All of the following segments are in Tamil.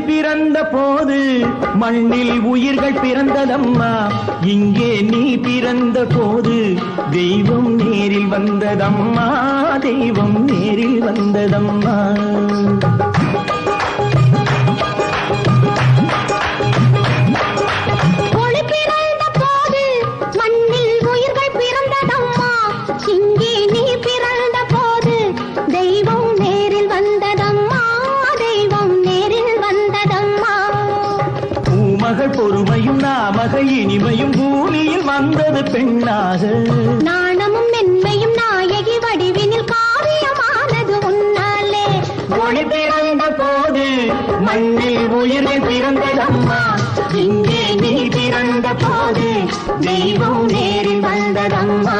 பிறந்த போது மண்ணில் உயிர்கள் பிறந்ததம்மா. இங்கே நீ பிறந்த போது தெய்வம் நேரில் வந்ததம்மா. தெய்வம் நேரில் வந்ததம்மா. பூமகள் பொறுமையும் நாமக இனிமையும் பூமியில் வந்தது பெண்ணாக நாணமும் மென்மையும் நாயகி வடிவினில் காவியமானது உன்னாலே. ஒளி பிறந்த போது மண்ணில் உயிர்கள் பிறந்ததம்மா இங்கே நீ பிறந்த போது தெய்வம் நேரில் வந்ததம்மா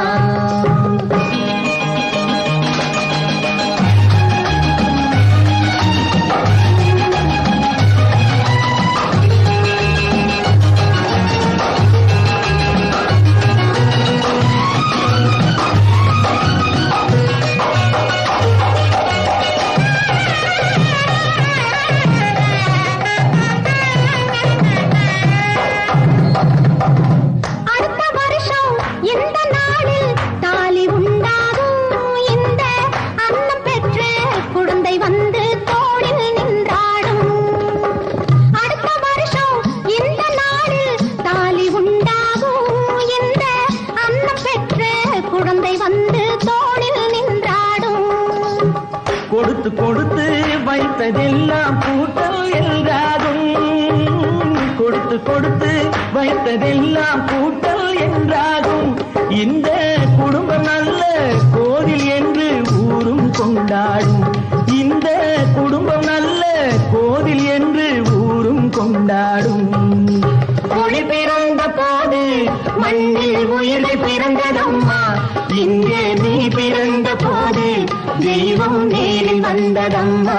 கொடுத்து கொடுத்து வைத்ததெல்லாம் கூட்டல் என்றாகும். கொடுத்து கொடுத்து வைத்ததெல்லாம் கூட்டல் என்றாகும். இந்த குடும்பம் நல்ல கோவில் என்று ஊரும் கொண்டாடும். இந்த குடும்பம் நல்ல கோவில் என்று ஊரும் கொண்டாடும். ஒளி பிறந்த போது மண்ணில் உயிரை பிறந்ததம்மா. இங்கே தெய்வம் நேரில் வந்ததம்மா.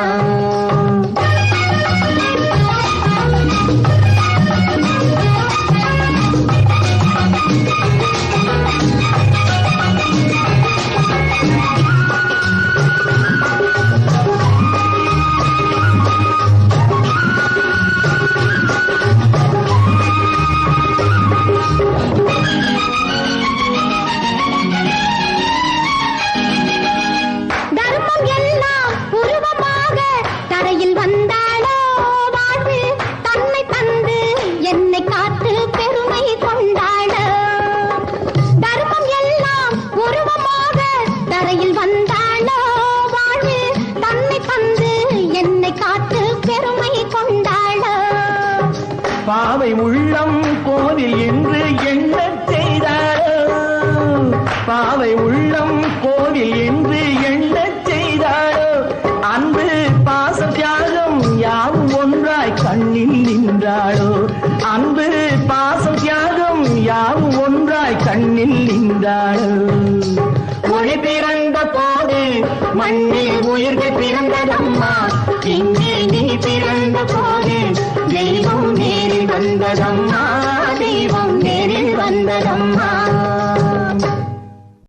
தரையில் வந்தாளோ வாழ்வு தன்னை தந்து என்னை காத்து பெருமை கொண்டாளோ. தர்மம் எல்லாம் உருவமாக தரையில் வந்தாளோ வாழ்வு தன்னை தந்து என்னை காத்து பெருமை கொண்டாளோ. பாவை உள்ளம் போதில் என்று எண்ணச் செய்தாரோ. பாவை உள்ளம் கோவில் என்று நின்றாளோ அன்பு பாசம் தியாகம் யாவும் ஒன்றாய் கண்ணில் நின்றாளோ மொழி பிறந்த போது மண்ணில் உயிர்கள் பிறந்ததம்மா. இங்கே நீ பிறந்த போது தெய்வம் நேரில் வந்ததம்மா. தெய்வம் நேரில் வந்ததம்மா.